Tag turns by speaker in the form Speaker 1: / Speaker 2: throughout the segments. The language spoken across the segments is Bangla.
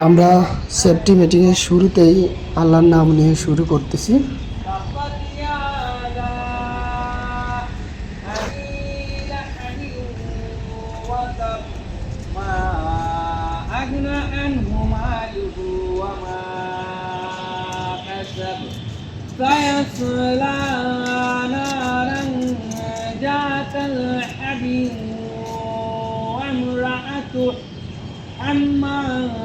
Speaker 1: আমরা সেফটি মিটিংয়ের শুরুতেই আল্লাহর নাম নিয়ে শুরু করতেছি
Speaker 2: تبت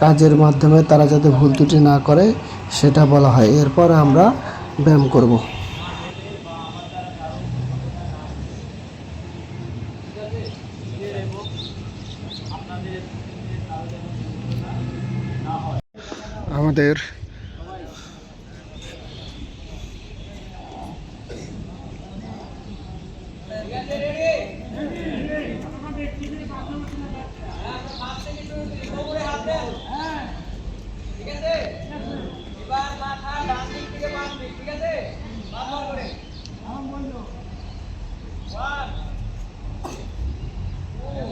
Speaker 1: কাজের মাধ্যমে তারা যাতে ভুল ত্রুটি না করে, সেটা বলা হয়। এরপর আমরা ব্যায়াম করব। আমাদের
Speaker 2: ঠিক আছে এবার মাথা ডান দিক থেকে বাম দিক ঠিক আছে মাথা করে One, two,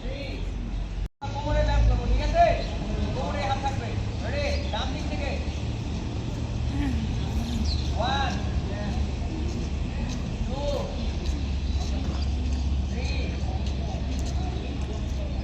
Speaker 2: three. কোমরে ব্যায়াম করব ঠিক আছে কোমরে হাত থাকবে রেডি ডান দিক থেকে ওয়ান টু থ্রি ফোর সবারই ভালো হবে ভাই হ্যাঁ স্টপ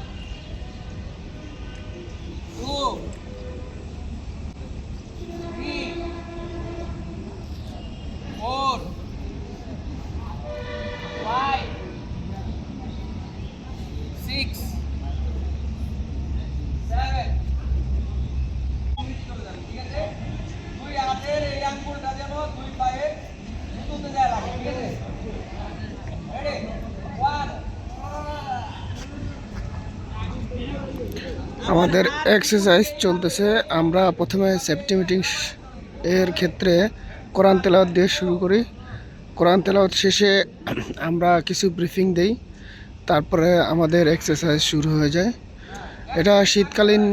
Speaker 1: আমাদের এক্সারসাইজ চলতেছে। আমরা প্রথমে সেফটি মিটিং এর ক্ষেত্রে কোরআন তেলাওয়াত দিয়ে শুরু করি। কোরআন তেলাওয়াত শেষে আমরা কিছু ব্রিফিং দেই। তারপরে আমাদের এক্সারসাইজ শুরু হয়ে যায়। এটা শীতকালীন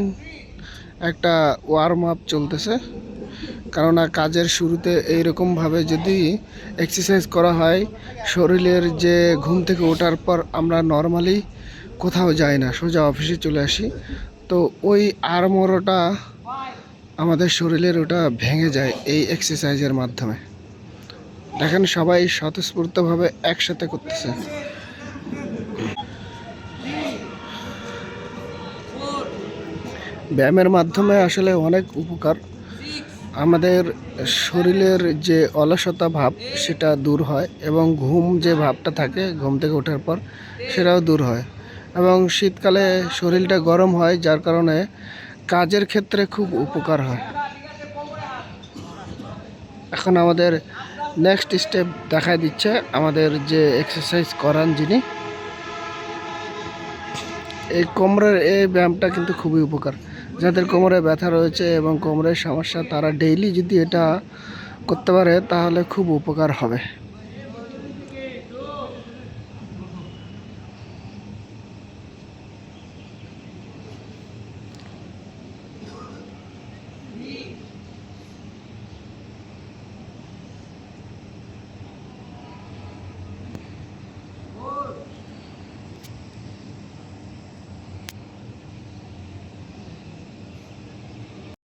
Speaker 1: একটা ওয়ার্ম আপ চলতেছে। কেননা কাজের শুরুতে এইরকমভাবে যদি এক্সারসাইজ করা হয়, শরীরের যে ঘুম থেকে ওঠার পর আমরা নর্মালি কোথাও যাই না, সোজা অফিসে চলে আসি। তো ওই আড়মোড়টা আমাদের শরীরের ওটা ভেঙে যায় এই এক্সারসাইজের মাধ্যমে। দেখেন সবাই স্বতঃস্ফূর্তভাবে একসাথে করতেছে। ব্যায়ামের মাধ্যমে আসলে অনেক উপকার। আমাদের শরীরের যে অলসতা ভাব, সেটা দূর হয় এবং ঘুম যে ভাবটা থাকে ঘুম থেকে ওঠার পর, সেটাও দূর হয়। এবং শীতকালে শরীরটা গরম হয়, যার কারণে কাজের ক্ষেত্রে খুব উপকার হয়। এখন আমাদের নেক্সট স্টেপ দেখায় দিচ্ছে আমাদের যে এক্সারসাইজ করান যিনি। এই কোমরের এই ব্যায়ামটা কিন্তু খুবই উপকার। যাদের কোমরে ব্যথা রয়েছে এবং কোমরের সমস্যা, তারা ডেইলি যদি এটা করতে পারে, তাহলে খুব উপকার হবে।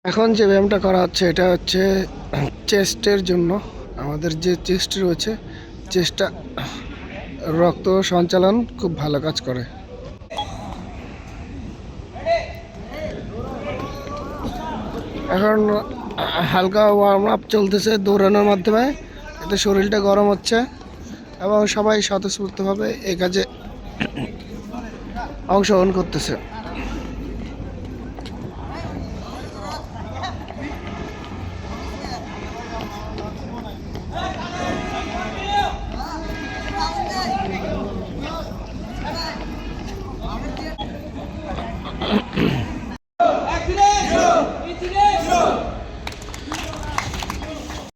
Speaker 1: এখন যে ব্যায়ামটা করা হচ্ছে, এটা হচ্ছে চেস্টের জন্য। আমাদের যে চেস্ট রয়েছে চেস্টটা রক্ত সঞ্চালন খুব ভালো কাজ করে। এখন হালকা ওয়ার্ম আপ চলতেছে দৌড়ানোর মাধ্যমে। এতে শরীরটা গরম হচ্ছে এবং সবাই স্বতঃস্ফূর্তভাবে এই কাজে অংশগ্রহণ করতেছে।